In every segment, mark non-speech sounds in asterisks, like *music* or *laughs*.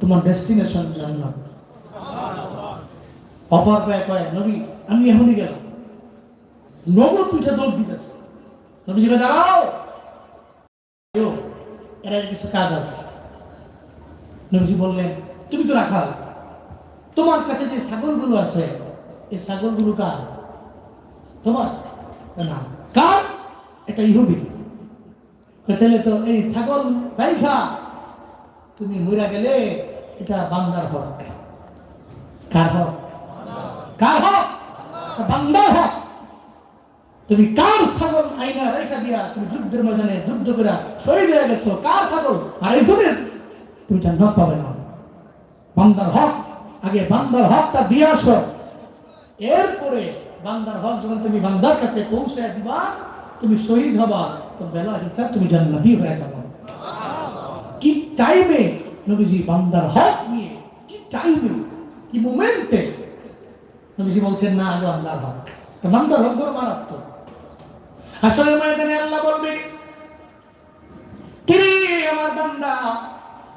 তোমার ডেস্টিনেশন জান্নাত অফার পায় কয় নবী, আমি এখনই গেলাম। নগদ পিঠে দৌড় দিতেছে। দাঁড়াও! এরা কিছু কাজ আছে? নবীজি বললেন, তুমি তো রাখাল। তোমার কাছে যে ছাগলগুলো আছে, এই ছাগলগুলো কার? তোমার? না। কার? এটা ইহুদি। তাহলে তো এই ছাগল রাইখা তুমি মইরা গেলে এটা বান্দার হক। কার হক? কার হক? বান্দার হক। তুমি কার ছাগল আইনা রেখা দিয়া তুমি যুদ্ধের ময়দানে যুদ্ধ করে শহীদ হয়ে গেছো? কার ছাগল? আর এইসবের তুমি জান্নাত পাবে না। বান্দার হক। আগে বান্দার হকটা দিয়ে আসো। এরপরে বান্দার হক যখন তুমি বান্দার কাছে পৌঁছে দিবা, তুমি শহীদ হবা, তো বেলা হিসাব তুমি জান্নাতি হয়ে যাবে। টাইমে নবীজি বান্দার হক নিয়ে কি টাইমে কি মোমেন্টে নবীজি বলছেন, না, আগে বান্দার হক। তো বান্দার হক বড় মারাত্মক। আসলে ময়দানে আল্লাহ বলবে, কিরে আমার বান্দা,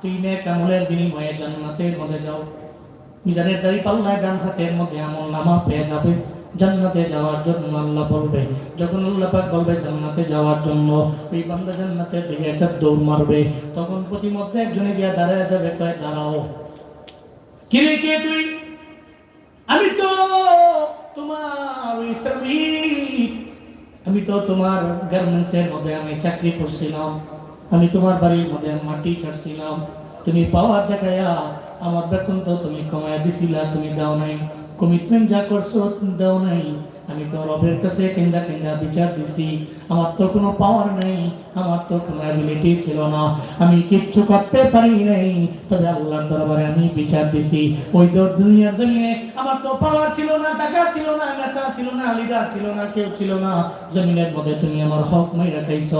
তুই নেক আমলের বিনিময়ে জান্নাতের মধ্যে যাও। মিজানের দাড়ি পাল্লায় ডান হাতের মধ্যে আমল নামা পেয়ে যাবে। জান্নাতে যাওয়ার জন্য আল্লাহ বলবে। যখন আল্লাহ পাক বলবে জান্নাতে যাওয়ার জন্য, ওই বান্দা জান্নাতের দিকে একটা দৌড় মারবে। তখন প্রতিমধ্যে একজনে গিয়া দাঁড়ায় যাবে, কয়, দাঁড়াও। কিরে কে তুই? আমি তো তোমার ওই শ্রমিক আমি তো তোমার গার্মেন্টসের মধ্যে আমি চাকরি করছিলাম। আমি তোমার বাড়ির মধ্যে মাটি কাটছিলাম। তুমি পাওয়ার দেখায়া আমার বেতন তো তুমি কমায় দিছিলা, তুমি দাও নাই। কমিটমেন্ট যা করছ দেও নাই। আমি তো রবের কাছে কেন্দা কেন্দা বিচার দিছি। আমার তো কোনো পাওয়ার নেই, আমার তো কোনো অ্যাবিলিটি ছিল না। আমি কিচ্ছু করতে পারি নাই, তবে আল্লাহর দরবারে আমি বিচার দিছি। ওই তো দুনিয়ার জমিনে আমার তো পাওয়ার ছিল না, টাকা ছিল না, নেতা ছিল না লিডার ছিল না, কেউ ছিল না। জমিনের মধ্যে তুমি আমার হক মাই রাখাইছ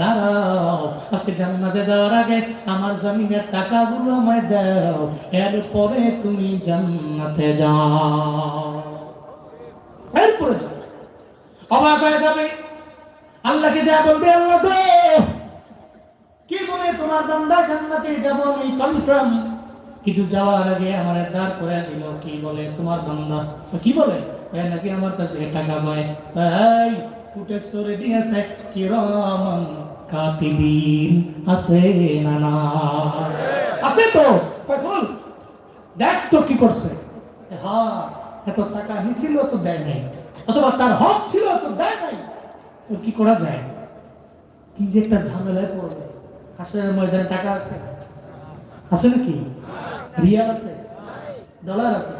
দাঁড়াও, আজকে জান্নাতে যাওয়ার আগে আমার জমিনের টাকাগুলো আমায় দাও। এরপরে তুমি জান্নাতে যাও। অবাক হয়ে যাবে। আল্লাহকে যা বলবে আল্লাহ তো। কি বলে তোমার বান্দা জান্নাতে যাব আমি কনফার্ম কিন্তু যাওয়ার আগে আমার করে দিল, কি বলে তোমার বান্দা? কি বলে? নাকি আমার কাছ থেকে টাকা পায়? এই ফুটেজ তো রেডি আছে। কিরমান কাতিবিন আছে না না? আছে তো দেখ তো কি করছে। হ্যাঁ এত টাকা নিছিল তো দেয় নাই। অথবা তার হক ছিল তো দেয় নাই। তোর কি করা যায়? কি যে একটা ঝামেলায় পড়বে। হাসনের ময়দানে টাকা আছে? আছে নাকি? রিয়াল আছে? ডলার আছে?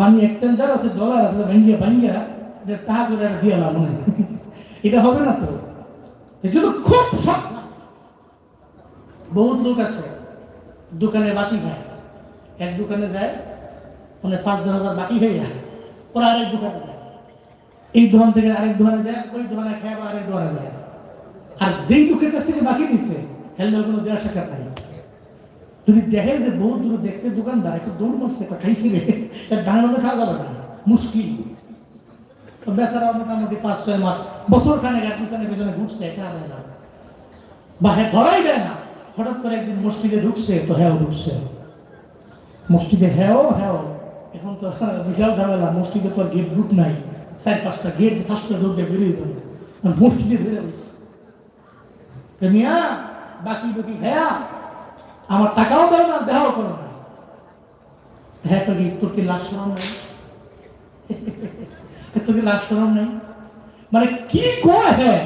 মানি এক্সচেঞ্জার আছে, ডলার আছে, ভাঙ্গিয়া ভাঙ্গিয়া, যে টাকা করে দিয়ে লাভ এটা হবে না তো? এই জন্য খুব সাবধান। বহুত লোক আছে, দোকানে বাকি ভাই। এক দোকানে যায় মানে পাঁচ দশ হাজার বাকি হয়ে যায়, ওরা আরেক দোকানে যায়। এই দোকান থেকে আরেক দোকানে যায়, ওই দোকানে খেয়ে আরেক দোকানে যায়। আর যেই লোকের কাছ থেকে বাকি নিছে হেলমেট কোনো দেওয়ার সাক্ষাৎ নাই। যদি দেখে যে বহুত দূরে দেখছে দোকানদার, একটু দৌড় মারছে, একটা খাইছে রে, এর মধ্যে খাওয়া যাবে না, মুশকিল। তো বেচারা মোটামুটি পাঁচ ছয় মাস, বছর খানে এক পিছনে পিছনে ঘুরছে, এটা আর না। বা হ্যাঁ ধরাই দেয় না, হঠাৎ করে একদিন মসজিদে ঢুকছে, তো হ্যাঁ ঢুকছে। মসজিদে হ্যাঁ হ্যাঁ এখন তো বিশাল ঝামেলা তো গেট বুট নাই। চার পাঁচটা গেট করে দিয়ে বেরিয়ে যাবে। আর মসজিদে মিয়া, বাকি বাকি আমার টাকাও দাও না না। হ্যাঁ তোর কি লাশ সরম নেই? তোর কি লাশ সরম নেই? মানে কি কয় হ্যাঁ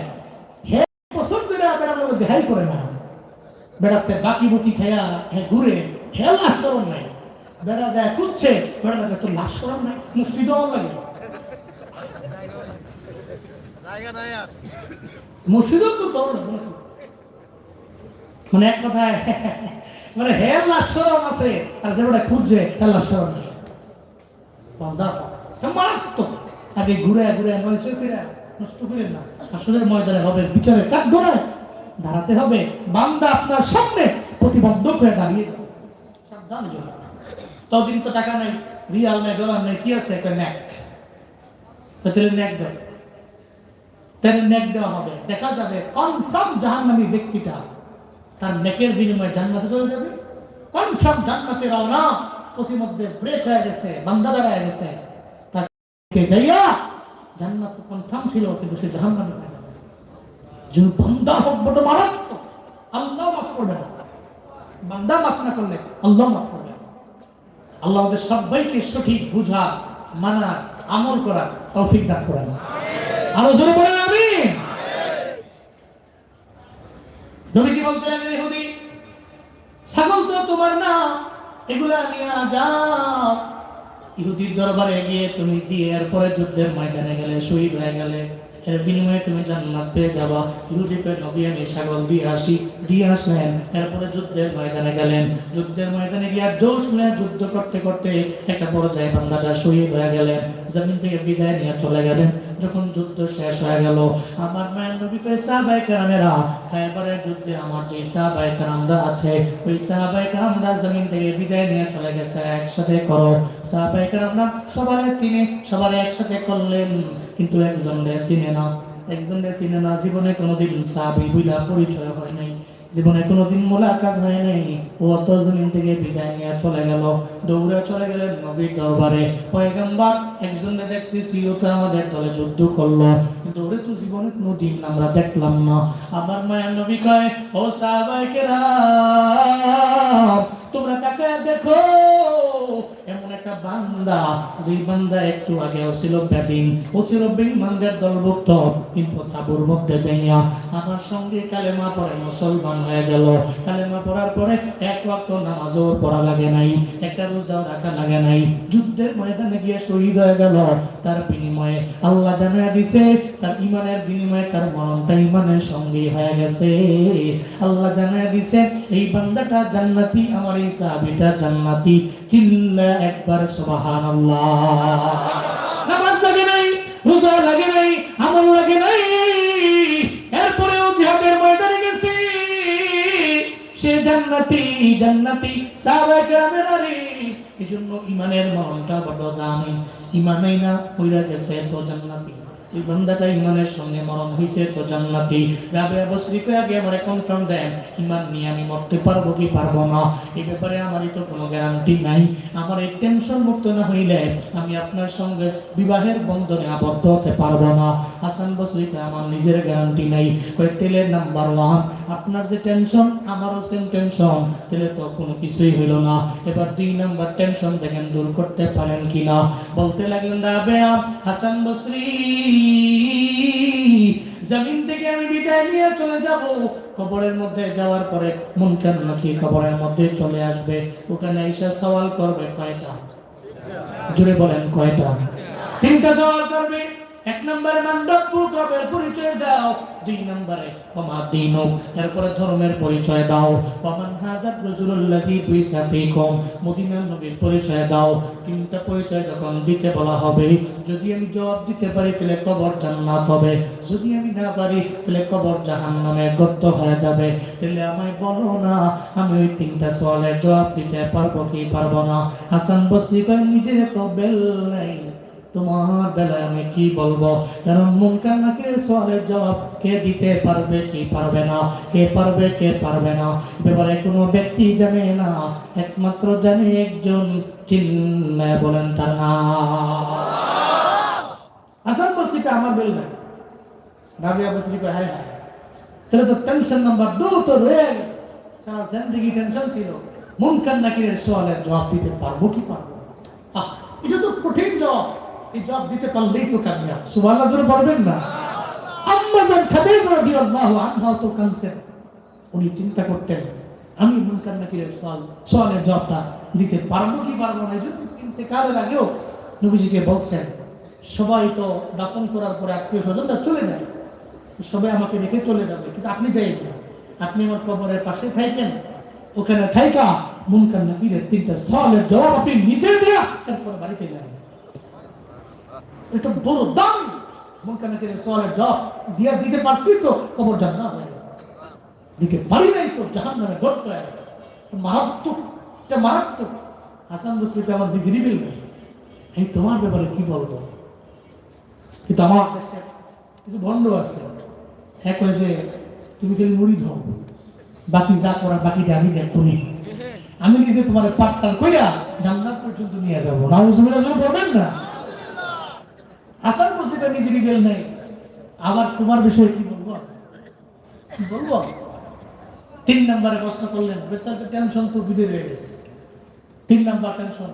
হ্যাঁ পছন্দ করে বেড়ার লোক দেখাই করে না। বেড়াতে বাকি বুকি খায়া হ্যাঁ ঘুরে হ্যাঁ লাশ সরম নাই। বেড়া যায় খুঁজছে। বেড়া লাগে তোর লাশ নাই দেওয়ার লাগে। মুর্শিদও তো দৌড় মানে এক কথায় মানে হে লাশরম আছে আর যেটা খুঁজছে মারাত্মক। আগে ঘুরে ঘুরে নষ্ট করে না। আসলের ময়দানে হবে দাঁড়াতে হবে। বান্দা আপনার সামনে প্রতিবন্ধক হয়ে দাঁড়িয়ে যাবে। সাবধান জন্য ততদিন তো টাকা নেই, রিয়াল নেই, ডলার নেই, কি আছে? একটা ন্যাক ন্যাক ন্যাক দেওয়া হবে। দেখা যাবে কনফার্ম জাহান্নামী ব্যক্তিটা, তার নেকের বিনিময়ে জান্নাতে চলে যাবে। কনফার্ম জান্নাতে প্রতিমধ্যে ব্রেক হয়ে গেছে, বান্দা গেছে। তাকে যাইয়া জান্নাত কনফার্ম ছিল, কিন্তু সে যাবে। বান্দা হোক বড় মারাত্মক, আল্লাহ মাফ করবে না বান্দা মাফ না করলে, আল্লাহ মাফ। আল্লাহ আমাদের সবাইকে সঠিক বুঝা, মানা, আমল করা তৌফিক দান করেন। আরও জোরে বলেন আমি নবীজি বলতে লাগলেন ইহুদি, ছাগল তো তোমার না, এগুলা নিয়ে যাও। ইহুদির দরবারে গিয়ে তুমি দিয়ে এরপরে যুদ্ধের ময়দানে গেলে, শহীদ হয়ে গেলে এর বিনিময়ে তুমি যাবা। নবী আমি ছাগল দিয়ে আসি, দিয়ে আসলেন। এরপরে যুদ্ধের ময়দানে গেলেন। যুদ্ধের ময়দানে জোশ নিয়ে যুদ্ধ করতে করতে একটা পর্যায়ে বান্দাটা শহীদ হয়ে গেলেন। জমিন থেকে বিদায় নিয়ে চলে গেলেন। যখন যুদ্ধ শেষ হয়ে গেল, আমার মায়ের নবী কয়, সাহাবায়ে কেরামেরা যুদ্ধে আমার যে সাহাবায়ে কেরামরা আছে, ওই সাহাবায়ে কেরামরা জমিন থেকে বিদায় নিয়ে চলে গেছে, একসাথে করো। সাহাবায়ে কেরামরা সবার চিনে, সবার একসাথে করলেন। কিন্তু একজনরে চিনে না একজনরে চিনে না জীবনে কোনোদিন সাহাবি বুইলা পরিচয় হয় নাই। জীবনে কোনোদিন মোলাকাত হয় নাই। ও অত জমিন থেকে বিদায় নিয়ে চলে গেল। দৌড়ে চলে গেলেন নবীর দরবারে। পয়গম্বর একজনে দেখতেছি ও তো আমাদের দলে যুদ্ধ করল। কিন্তু ওরে তো জীবনে কোনোদিন আমরা দেখলাম না। আমার মায়ের নবী কয়, ও সাহাবাইকেরা তোমরা তাকে দেখো, এমন একটা বান্দা যে বান্দা একটু আগে ছিল ব্যাদিন ও ছিল বেঈমানদের দলভুক্ত, কিন্তু তাবুর মধ্যে যাইয়া আমার সঙ্গে কালেমা পড়ে মুসলমান হয়ে গেল। কালেমা পড়ার পরে এক ওয়াক্ত নামাজও পড়া লাগে নাই, একটা রোজাও রাখা লাগে নাই। যুদ্ধের ময়দানে গিয়ে শহীদ হয়ে গেল। তার বিনিময়ে আল্লাহ জানা দিছে, তার ইমানের বিনিময়ে তার মরণটা ইমানের সঙ্গেই হয়ে গেছে। আল্লাহ জানা দিছে, এই বান্দাটা জান্নাতি, আমার এই সাহাবিটা জান্নাতি। চিল্লা একবার, সুবহানাল্লাহ। নামাজ লাগে নাই, রোজা লাগে নাই, আমল লাগে নাই। জান্নাতি জান্নাতি সাহাবায়ে কেরামের আরে এজন্য ইমানের মরণটা বড় দামি। ইমানেই না হইরা গেছে তো জান্নাতি। এই বান্দাটা ইমানের সঙ্গে মরণ হইছে, তো জান্নাতি। রাবিয়া বসরিকে আগে আমারে কনফার্ম দেন, ইমান নিয়ে আমি মরতে পারব কি পারব না? এই ব্যাপারে আমারই তো কোনো গ্যারান্টি নাই। আমার এই টেনশন মুক্ত না হইলে আমি আপনার সঙ্গে বিবাহের বন্ধনে আবদ্ধ হতে পারব না। হাসান বসরিকে আমার নিজের গ্যারান্টি নাই। কই তেলের নাম্বার ওয়ান, আপনার যে টেনশন, আমারও সেম টেনশন। তাহলে তো কোনো কিছুই হইল না। এবার দুই নাম্বার টেনশন দেখেন দূর করতে পারেন কিনা? বলতে লাগলেন, রাবেয়া, হাসান বসরি জমিন থেকে আমি বিদায় নিয়ে চলে যাব। কবরের মধ্যে যাওয়ার পরে মুনকার নাকি কবরের মধ্যে চলে আসবে? ওখানে এসে সওয়াল করবে কয়টা? জুড়ে বলেন কয়টা? তিনটা সওয়াল করবে। এক নম্বরে মান্ডব্য পরিচয় দাও, দুই নম্বরে দিনুক এরপরে ধর্মের পরিচয় দাও। ফীকুম, মদিনার নবীর পরিচয় দাও। তিনটা পরিচয় যখন দিতে বলা হবে, যদি আমি জবাব দিতে পারি তাহলে কবর জান্নাত হবে। যদি আমি না পারি তাহলে কবর জাহান্নামে গর্ত হয়ে যাবে। তাহলে আমায় বলো না, আমি ওই তিনটা সওয়ালের জবাব দিতে পারব কি পারব না। হাসান বসরি নিজের তো বেল নাই তোমার বেলায় আমি কি বলব? কারণ মুনকার নাকিরের সওয়ালের জবাব, কে দিতে পারবে, কি পারবে না? কে পারবে কে পারবে না? ব্যাপারে কোনো ব্যক্তি জানে না, একমাত্র জানে একজন চিন্ময় বলেন তার নাম। আসান বসরিকা আমার বেল নাই, রাবিয়া বসরিকা হ্যাঁ হ্যাঁ। তাহলে তো টেনশন নাম্বার দু তো রয়ে গেল। সারা জিন্দগি টেনশন ছিল। মুনকার নাকিরের সওয়ালের জবাব দিতে পারব কি পারব এটা তো কঠিন জবাব। এই দিতে পারলেই তো কামিয়াব। সুবহানাল্লাহ বলবেন না? আম্মা খাদিজা রাদিয়াল্লাহু আনহা তো উনি চিন্তা করতেন, আমি মুনকার নাকিরের সওয়াল, সওয়ালের জবাবটা দিতে পারব কি পারব না আগেও নবীজিকে বলছেন, সবাই তো দাফন করার পরে আত্মীয় স্বজনরা চলে যায়। সবাই আমাকে রেখে চলে যাবে, কিন্তু আপনি যাই আপনি আমার কবরের পাশে থাইকেন, ওখানে থাইকা মুনকার নাকিরের তিনটা সওয়ালের জবাব আপনি নিজে দেয়া, তারপর বাড়িতে যান। এটা সওয়ালের জবাব দিয়া দিতে পারছি তো, কবর জান্নাত হয়ে গেছে। দিতে পারি নাই তো জাহান নামে গর্ত হয়ে গেছে। মারাত্মক, এটা মারাত্মক। হাসান আমার বিল এই তোমার ব্যাপারে কি বলব? কিন্তু আমার দেশে কিছু ভণ্ড আছে। এক হয়েছে, তুমি খালি মুড়ি ধাও বাকি যা করা বাকিটা আমি দেখব নি আমি নিজে তোমার পাট্টার কইরা জান্নাত পর্যন্ত নিয়ে যাব। যখন বলবেন না। আসার বসিটা নিজে নিজের নেই। আবার তোমার বিষয়ে কি বলব? বলব? তিন নম্বরে প্রশ্ন করলেন টেনশন তো বিদে রয়ে গেছে। তিন নাম্বার টেনশন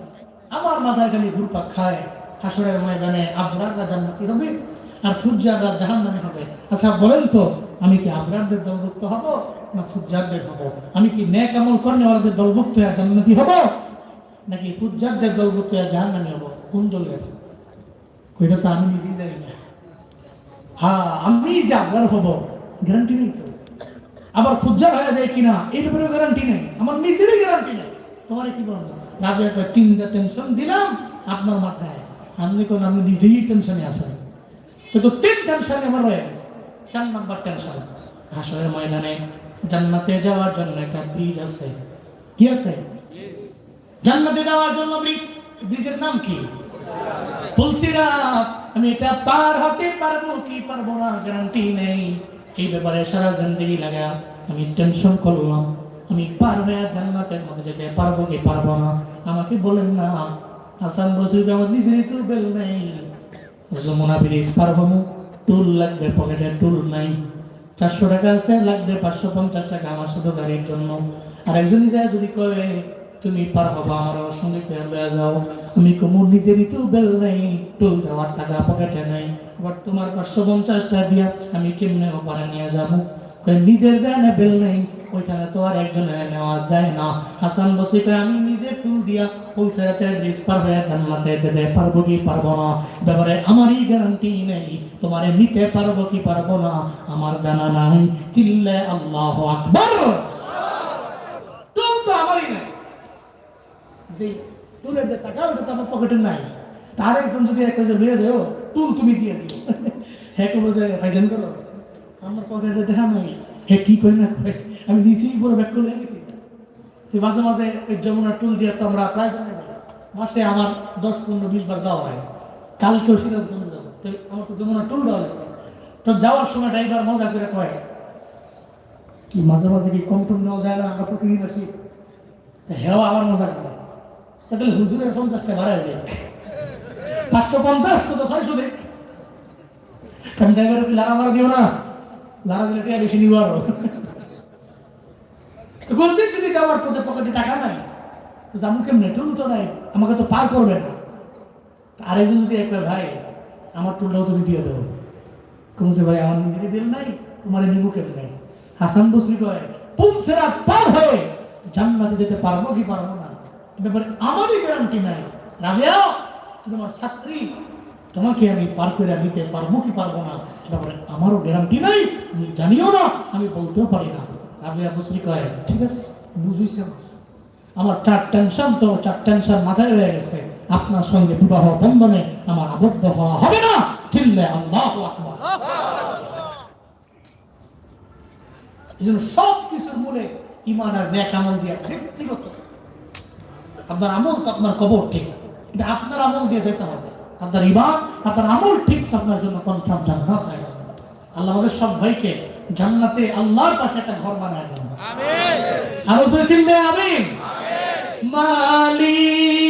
আমার মাথায় খালি ঘুরপাক খায়, হাসরের ময়দানে আবরাররা জান্নাতি হবে আর ফুজ্জাররা জাহান্নামী হবে। আচ্ছা বলেন তো, আমি কি আবরারদের দলভুক্ত হব না ফুজ্জারদের হব? আমি কি ন্যাক আমল কর্নেওয়ালাদের দলভুক্ত হয়ে জান্নাতি হব নাকি ফুজ্জারদের দলভুক্ত হয়ে জাহান্নামী হব? কোন দলে আছে ওইটা তো আমি নিজেই জানি না। হ্যাঁ আমি যে আবরার হব গ্যারান্টি নেই তো। আবার ফুজ্জার হয়ে যায় কিনা এই ব্যাপারে গ্যারান্টি নেই। আমার নিজেরই গ্যারান্টি নেই। তোমার কি বলব? রাবিয়া কয় তিনটা টেনশন দিলাম আপনার মাথায়। আমি কোন আমি নিজেই টেনশনে আসেন কিন্তু তিন টেনশন আমার রয়ে গেছে। চার নাম্বার টেনশন হাসরের ময়দানে জান্নাতে যাওয়ার জন্য একটা ব্রিজ আছে। কি আছে? জান্নাতে যাওয়ার জন্য ব্রিজ ব্রিজের নাম কি? আমি এটা পার হতে পারব কি পারব না গ্যারান্টি নেই। এই ব্যাপারে সারা জিন্দগি লাগা আমি টেনশন করলাম। আমি পার হয়ে জান্নাতের মধ্যে যেতে পারব কি পারব না? আমাকে বলেন না, হাসান বসুকে আমার নিজেরই বেল নেই। ব্রিজ পার হব টুল লাগবে পকেটে টুল নাই। চারশো টাকা আছে, লাগবে পাঁচশো পঞ্চাশ টাকা আমার ছোট গাড়ির জন্য। আর একজনই যায়, যদি কয়ে তুমি পার হবা আমার সঙ্গে করে যাও। আমি কমু নিজেরই তো বেল নেই, টুল দেওয়ার টাকা পকেটে নেই। আবার তোমার পাঁচশো পঞ্চাশ টাকা দিয়া আমি কেমনে ওপারে নিয়ে যাব? নিজের যায় না বেল নেই, ওইখানে তো আর একজনের নেওয়া যায় না। হাসান বসি কয়, আমি নিজে টুল দিয়া ফুলসেরাতে ব্রিজ পার হয়ে জান্নাতে যেতে পারব কি পারব না? ব্যাপারে আমারই গ্যারান্টি নেই, তোমারে নিতে পারব কি পারব না? আমার জানা নাই, চিল্লে আল্লাহ আকবর টুল তো আমারই নাই যে টুলের যে টাকা, ওটা তো আমার পকেটে নাই। তার একজন যদি একটা যে লয়ে যাও, টুল তুমি দিয়ে দিও। *laughs* হ্যাঁ কোনো যে ফাইজান করো, আমার পকেটে দেখা নাই। হ্যাঁ কি করি না করে আমি নিচেই পুরো ব্যাক করে গেছি। তো মাঝে মাঝে ওই যমুনার টুল দিয়ে তো আমরা প্রায় জানা যাই। মাসে আমার দশ, পনেরো, বিশ বার যাওয়া হয়। কালকেও সিরাজগঞ্জে যাব। তো আমার তো যমুনার টুল দেওয়া তো যাওয়ার সময় ড্রাইভার মজা করে কয়, কি মাঝে মাঝে কি কম নেওয়া যায় না? আমরা প্রতিদিন আসি। হেও আবার মজা করে। তাহলে হুজুরের পঞ্চাশটা ভাড়ায় দেয় পাঁচশো পঞ্চাশ, তো ছয়শো দেয় কারণ মারা দিও না। লারা দিলে টাকা বেশি নিব আরও। তো কোনদিন যদি যাওয়ার পথে পকেটে টাকা নাই? তো যাব কেমনে? টুল তো নাই। আমাকে তো পার করবে না। যদি ভাই, আমার টুলটাও তুমি দিয়ে দেবো কমছে ভাই, আমার নিজেরই দিল নাই তোমার নিবু কেমন? হাসান বসরি কয় পুমসেরা পার হয়ে জান্নাতে যেতে পারব কি পারব ব্যাপারে আমারই গ্যারান্টি নাই। ছাত্রী। তোমাকে আমি পার করে নিতে পারব কি পারব না ব্যাপারে আমারও গ্যারান্টি নাই। জানিও না, আমি বলতেও পারি না। কয়, ঠিক আছে আমার। চার টেনশন তো চার টেনশন মাথায় রয়ে গেছে। আপনার সঙ্গে বিবাহ বন্ধনে আমার আবদ্ধ হওয়া হবে না। চিল্লে আল্লাহ এই জন্য সব কিছুর মূলে ইমান আর ন্যাক আমল দিয়ে ব্যক্তিগত আপনার আমল তো আপনার কবর ঠিক। এটা আপনার আমল দিয়ে যেতে হবে। আপনার ইবাদ আপনার আমল ঠিক আপনার জন্য কনফার্ম জান্নাত হয়ে গেল আল্লাহ আমাদের সব ভাইকে জান্নাতে আল্লাহর পাশে একটা ঘর বানায় দেন। আরও তো আমিন। মালিক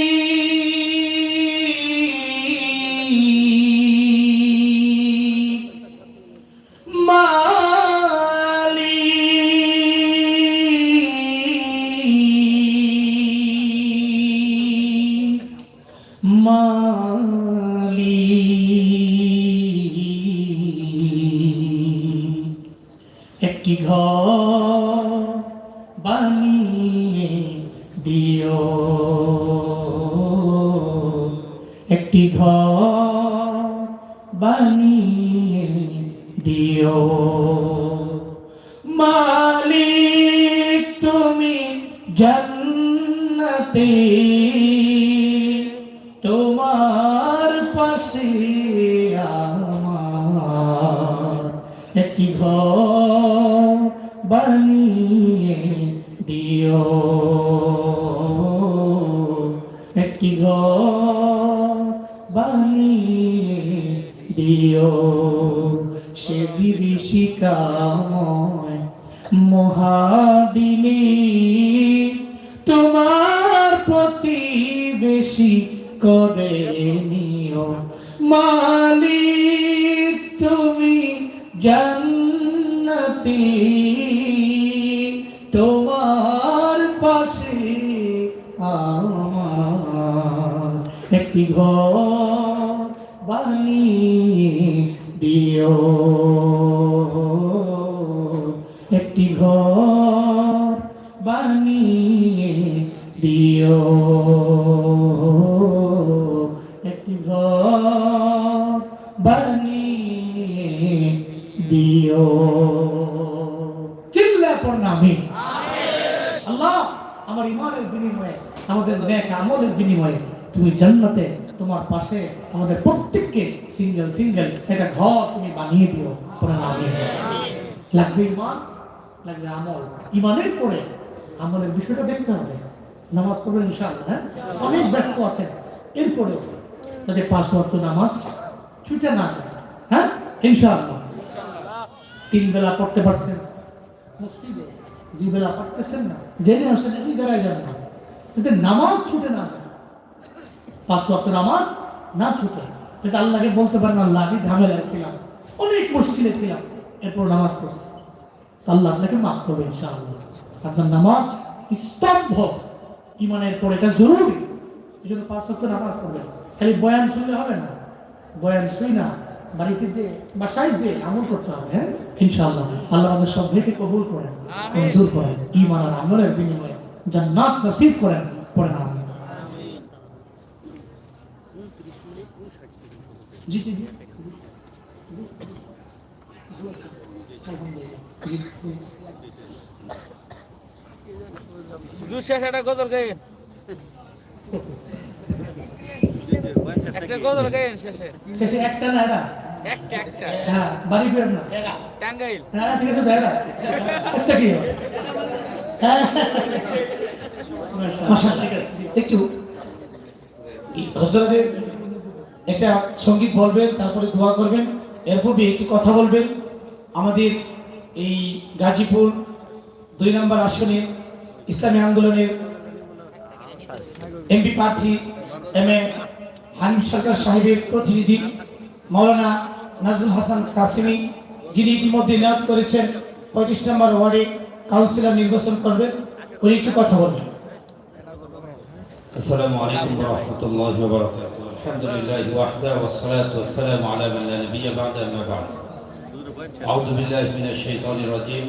মালিক তুমি জান্নাতে। একটি ঘর বানিয়ে সিঙ্গেল সিঙ্গেল একটা ঘর তুমি বানিয়ে দিও লাগবে ইমান লাগবে আমল। ইমানের পরে আমলের বিষয়টা দেখতে হবে। নামাজ পড়বেন ইনশাআল্লাহ হ্যাঁ? অনেক ব্যস্ত আছেন। এরপরেও যাতে পাঁচ ওয়াক্ত নামাজ ছুটে না যায় হ্যাঁ? ইনশাআল্লাহ। তিন বেলা পড়তে পারছেন। মসজিদে দুই বেলা পড়তেছেন না, জেনে আসেন এই বেলায় যান না। যাতে নামাজ ছুটে না যায়। পাঁচ ওয়াক্ত নামাজ না ছুটে। যাতে আল্লাহকে বলতে পারেন আল্লাহ আমি ঝামেলায় ছিলাম অনেক মুশকিলে ছিলাম এরপর নামাজ পড়ছি। তা আল্লাহ আপনাকে মাফ করবে ইনশাআল্লাহ। আপনার নামাজ স্তম্ভ। ইমানের পর এটা জরুরি। এই জন্য পাঁচ ওয়াক্ত নামাজ পড়বেন। খালি বয়ান শুনলে হবে না। বয়ান শুই না। বাড়িতে যে বাসায় যে আমল করতে হবে হ্যাঁ? ইনশাআল্লাহ। আল্লাহ আমাদের সব থেকে কবুল করেন মঞ্জুর করেন। ইমান আর আমলের বিনিময়ে জান্নাত নসিব করেন পড়েন আমি জি জি জি একটা গজল গাইন একটা গজল গাইন শেষে। শেষে একটা না একটা একটা। হ্যাঁ বাড়ি ফেরেন না। টাঙ্গাইল। হ্যাঁ ঠিক আছে দেখা একটা কি? হ্যাঁ। একটু। হজরতের একটা সংগীত বলবেন, তারপরে দোয়া করবেন। এর পূর্বে একটি কথা বলবেন। আমাদের এই গাজীপুর দুই নম্বর আসনের ইসলামী আন্দোলনের এমপি প্রার্থী এম এ হানিফ সরকার সাহেবের প্রতিনিধি মৌলানা নাজুল হাসান কাসিমি, যিনি ইতিমধ্যে নিয়োগ করেছেন, পঁয়ত্রিশ নম্বর ওয়ার্ডে কাউন্সিলর নির্বাচন করবেন। উনি একটু কথা বলবেন। আসসালামু আলাইকুম রহমতুল্লাহ الحمد لله وحده والصلاة والسلام على من لا نبي بعد أما بعد أعوذ بالله من الشيطان الرجيم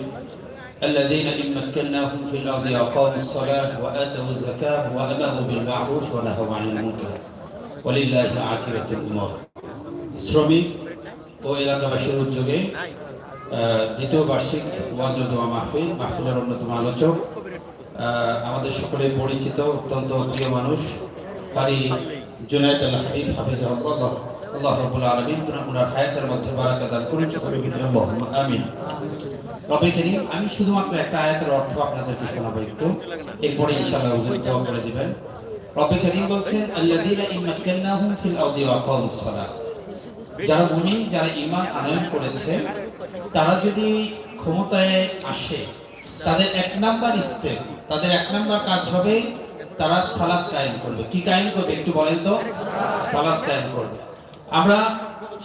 الذين إن مكناهم في الأرض أقاموا الصلاة وآتوا الزكاة وأمروا بالمعروف ونهوا عن المنكر ولله عاقبة الأمور শ্রমিক ও এলাকাবাসীর উদ্যোগে আহ, দ্বিতীয় বার্ষিক ওয়াজ ও দোয়া মাহফিল মাহফিলের অন্যতম আলোচক আহ, আমাদের সকলে পরিচিত অত্যন্ত প্রিয় মানুষ কারি জুনায়দ আল হাবিব হাফিজ আল্লাহ রবুল আলমিন হায়াতের মধ্যে বারাকা দান করুন আল্লাহুম্মা আমিন। আমি শুধুমাত্র একটা আয়াতের অর্থ আপনাদেরকে শোনাবো একটু। এরপরে ইনশাআল্লাহ দোয়া করে দিবেন। বলছেন, আল্লাযীনা ফিল আরদি ওয়া আকামুস যারা মুমিন, যারা ঈমান আনয়ন করেছে, তারা যদি ক্ষমতায় আসে, তাদের এক নাম্বার স্টেপ তাদের এক নাম্বার কাজ হবে তারা সালাদ কায়েম করবে। কি কায়েম করবে একটু বলেন তো? সালাদ কায়েম করবে। আমরা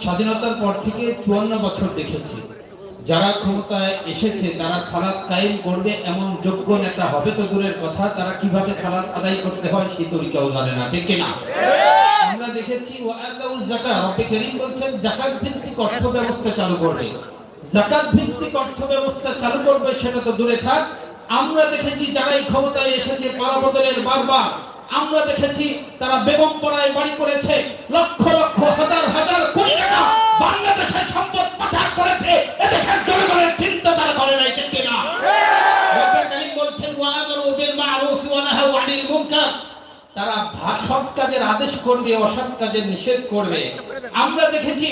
স্বাধীনতার পর থেকে চুয়ান্ন বছর দেখেছি, যারা ক্ষমতায় এসেছে তারা সালাদ কায়েম করবে এমন যোগ্য নেতা হবে তো দূরের কথা, তারা কীভাবে সালাদ আদায় করতে হয় সেই তরিকাও জানে না, ঠিক কিনা? আমরা দেখেছি ওয়াআতাউজ যাকাত, রব্বে করিম বলছেন, যাকাত ভিত্তিক অর্থ ব্যবস্থা চালু করবে। যাকাত ভিত্তিক অর্থ ব্যবস্থা চালু করবে সেটা তো দূরে থাক আমরা দেখেছি যারা এই ক্ষমতায় এসেছে পালা বদলের বারবার, আমরা দেখেছি তারা বেগম পড়ায় বাড়ি করেছে, লক্ষ লক্ষ, হাজার হাজার কোটি টাকা বাংলাদেশের সম্পদ পাচার করেছে, এদেশের জনগণের চিন্তা তারা করে নাই, ঠিক কিনা? রব্বে করিম বলছেন ওয়াআমারু বিল মা'রুফ ওয়া নাহাউ আনিল তারা সৎ কাজের আদেশ করবে, অসৎ কাজের নিষেধ করবে। আমরা দেখেছি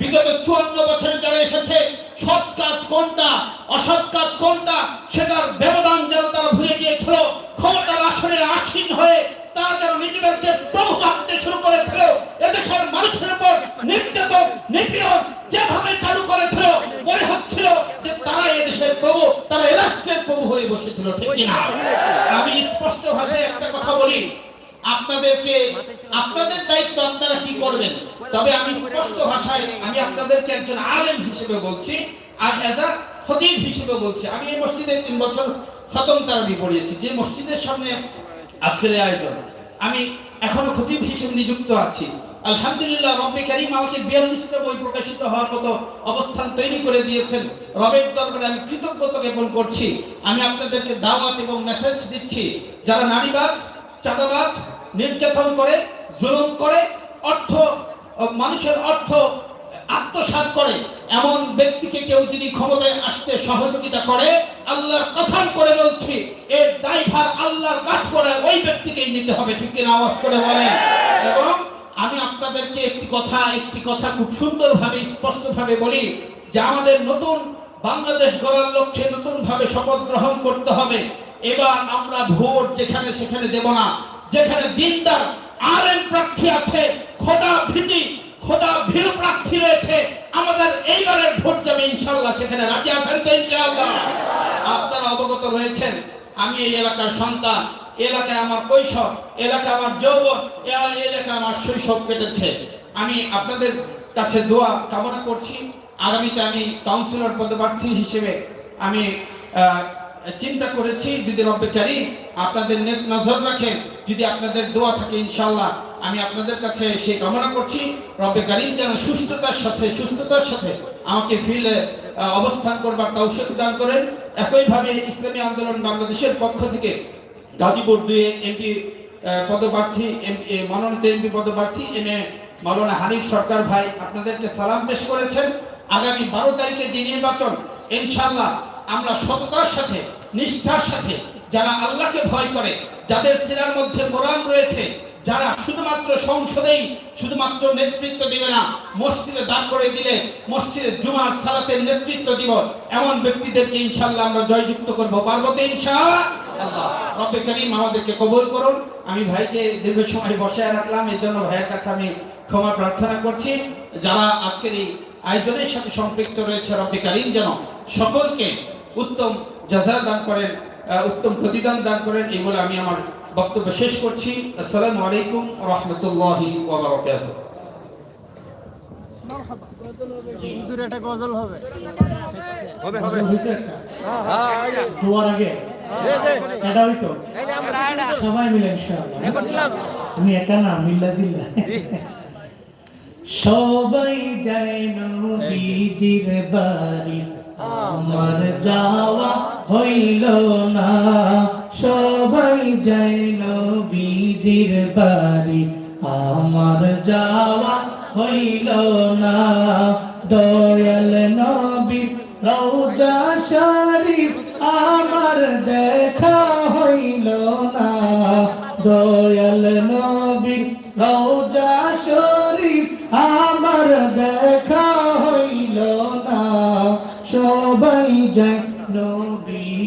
বিগত চুয়ান্ন বছর যারা এসেছে সৎ কাজ কোনটা, অসৎ কাজ কোনটা, সেটার ব্যবধান যেন তারা ভুলে গিয়েছিল, ক্ষমতার আসনে আসীন হয়ে তারা যেন নিজেদেরকে প্রভু ভাবতে শুরু করেছিল, এদেশের মানুষের উপর নির্যাতন, নিপীড়ন যেভাবে চালু করেছিল, মনে হচ্ছিল যে তারা এদেশের প্রভু, তারা এ প্রভু হয়ে বসেছিল, ঠিক কিনা? আমি স্পষ্ট ভাষায় একটা কথা বলি। আপনাদেরকে আপনাদের দায়িত্ব আপনারা কি করবেন? তবে আমি স্পষ্ট ভাষায় আমি আপনাদেরকে একজন আলেম হিসেবে বলছি আর এজ আ খতিব হিসেবে বলছি। আমি এই মসজিদে তিন বছর খতম তারাবি পড়িয়েছি। যে মসজিদের সামনে আজকের এই আয়োজন আমি এখনও খতিব হিসেবে নিযুক্ত আছি। আলহামদুলিল্লাহ রব্বে করিম আমাকে বিয়াল্লিশটা বই প্রকাশিত হওয়ার মতো অবস্থান তৈরি করে দিয়েছেন। রবের দরবারে আমি কৃতজ্ঞতা জ্ঞাপন করছি। আমি আপনাদেরকে দাওয়াত এবং মেসেজ দিচ্ছি। যারা নারীবাদ চাঁদাবাদ নির্যাতন করে, জুলুম করে, অর্থ, মানুষের অর্থ আত্মসাৎ করে। এমন ব্যক্তিকে কেউ যদি ক্ষমতায় আসতে সহযোগিতা করে, আল্লাহর কসম করে বলছি এর দায়ভার আল্লাহর কাজ করে ওই ব্যক্তিকেই নিতে হবে। ঠিক কিনা আওয়াজ করে বলেন? এবং আমি আপনাদেরকে একটি কথা একটি কথা খুব সুন্দরভাবে, স্পষ্টভাবে বলি যে আমাদের নতুন বাংলাদেশ গড়ার লক্ষ্যে নতুনভাবে শপথ গ্রহণ করতে হবে। এবার আমরা ভোট যেখানে সেখানে দেব না। যেখানে দিনদার আলেম প্রার্থী আছে, খোদা ভীতি, খোদা ভীর প্রার্থী রয়েছে, আমাদের এইবারের ভোট যাবে ইনশাল্লাহ সেখানে রাজি আছেন তো ইনশাল্লাহ আপনারা অবগত রয়েছেন, আমি এই এলাকার সন্তান, এলাকায় আমার কৈশোর এলাকা আমার যৌবন এই এলাকায় আমার শৈশব কেটেছে। আমি আপনাদের কাছে দোয়া কামনা করছি। আগামীতে আমি কাউন্সিলর পদপ্রার্থী হিসেবে আমি চিন্তা করেছি, যদি রব্বে কারিম আপনাদের নেক নজর রাখেন, যদি আপনাদের দোয়া থাকে, ইনশাআল্লাহ, আমি আপনাদের কাছে সেই কামনা করছি, রব্বে কারিম যেন সুস্থতার সাথে সুস্থতার সাথে আমাকে ফিল্ডে অবস্থান করবার তৌফিক দান করেন। একইভাবে ইসলামী আন্দোলন বাংলাদেশের পক্ষ থেকে গাজীপুর দুয়ে এমপি পদপ্রার্থী মনোনীত এমপি পদপ্রার্থী, এম, এ মাওলানা হানিফ সরকার ভাই আপনাদেরকে সালাম পেশ করেছেন। আগামী বারো তারিখে যে নির্বাচন ইনশাল্লাহ আমরা সততার সাথে, নিষ্ঠার সাথে যারা আল্লাহকে ভয় করে, যাদের সিরার মধ্যে কোরআন রয়েছে, যারা শুধুমাত্র সংসদেই শুধুমাত্র নেতৃত্ব দিবে না, মসজিদে দাঁড় করে দিলে মসজিদে জুমার সালাতের নেতৃত্ব দিব, এমন ব্যক্তিদেরকে ইনশাল্লাহ আমরা জয়যুক্ত করব। পারব তো ইনশাআল্লাহ? রব্বে করিম আমাদেরকে কবুল করুন। আমি ভাইকে দীর্ঘ সময় বসায় রাখলাম, এর জন্য ভাইয়ের কাছে আমি ক্ষমা প্রার্থনা করছি। যারা আজকের এই আয়োজনের সাথে সম্পৃক্ত রয়েছে রব্বে করিম, যেন সকলকে উত্তম জাজা দান করেন উত্তম প্রতিদান দান করেন এই বলে আমি আমার বক্তব্য শেষ করছি। আসসালামু আলাইকুম রহমতুল্লাহি ওবরাকাতুহ হুজুর একটা গজল হবে। হবে হবে। দোয়ার আগে। এটা হইতো। সবাই মিলে ইনশাআল্লাহ। আমি একা না মিল্লা জিল্লা। সবাই যায় নবীজির বাড়ি আমার যাওয়া হইল না। সবাই যাইল বিজির বাড়ি। আমার যাওয়া হইল না। দয়াল নবী রওজা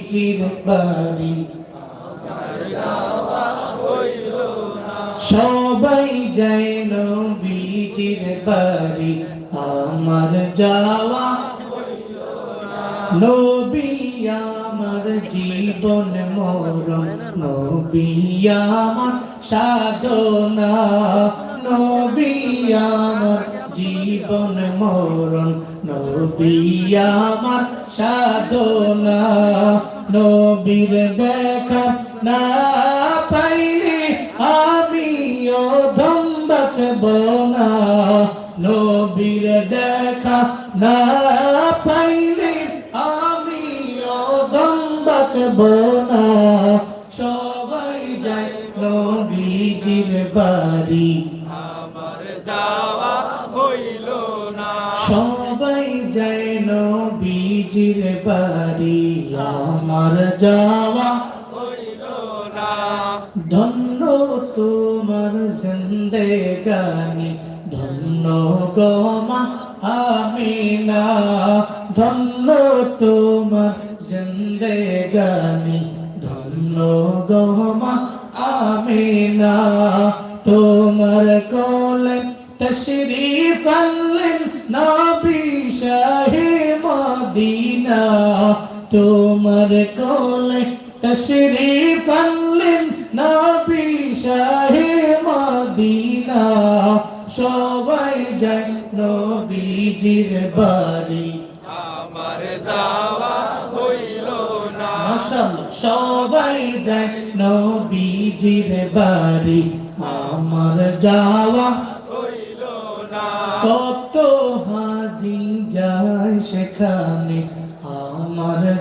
নবীজির বাড়ি সবাই যায় নবীজির বাড়ি আমার যাওয়া নবী, আমার জীবন মরণ। নবী, আমার সাধনা। নবী, আমার জীবন মরণ। নবী আমার সাধনা নবীর দেখা না পাইলে আমি অধম না। নবীর দেখা না পাইলে আমি অধম বাঁচব না। সবাই যায় নবীজির বাড়ি। আমার যাওয়া হইল না। নবীজির বাড়ি আমার যাওয়া না। ধন্য তোমার জিন্দেগানি, ধন্য গমা আমিনা। ধন্য তোমার জিন্দেগানি, ধন্য গমা আমিনা। তোমার কোলে তশরিফ আনলেন নবী তোমার কলে তশরিফ ফলিন নবী শাহে মদিনা। সবাই যায় নবীজির বাড়ি। আমার যাওয়া হইল না। সবাই যায় নবীজির বাড়ি। আমার যাওয়া হইল না। কত হাজি যায় সেখানে।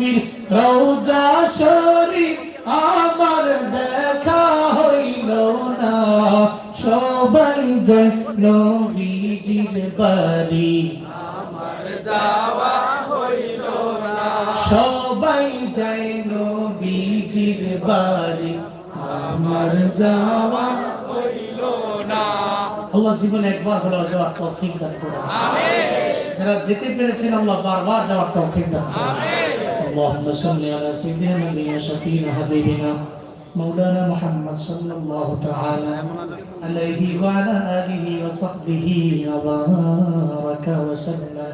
নবী রওজা শরীফ আমার দেখা হইল না। সবাই যায় নবীজির বাড়ি। আমার যাওয়া হইল না। সবাই যায় নবীজির বাড়ি। আমার যাওয়া হইল না। আল্লাহ জীবনে একবার হলো যাওয়ার তৌফিক দান করুন। যারা যেতে পেরেছেন আল্লাহ বারবার যাওয়ার তৌফিক দান করুন। اللهم صل على سيدنا نبينا شفينا حبيبنا مولانا محمد صلى الله تعالى عليه وعلى آله وصحبه وبارك وسلم.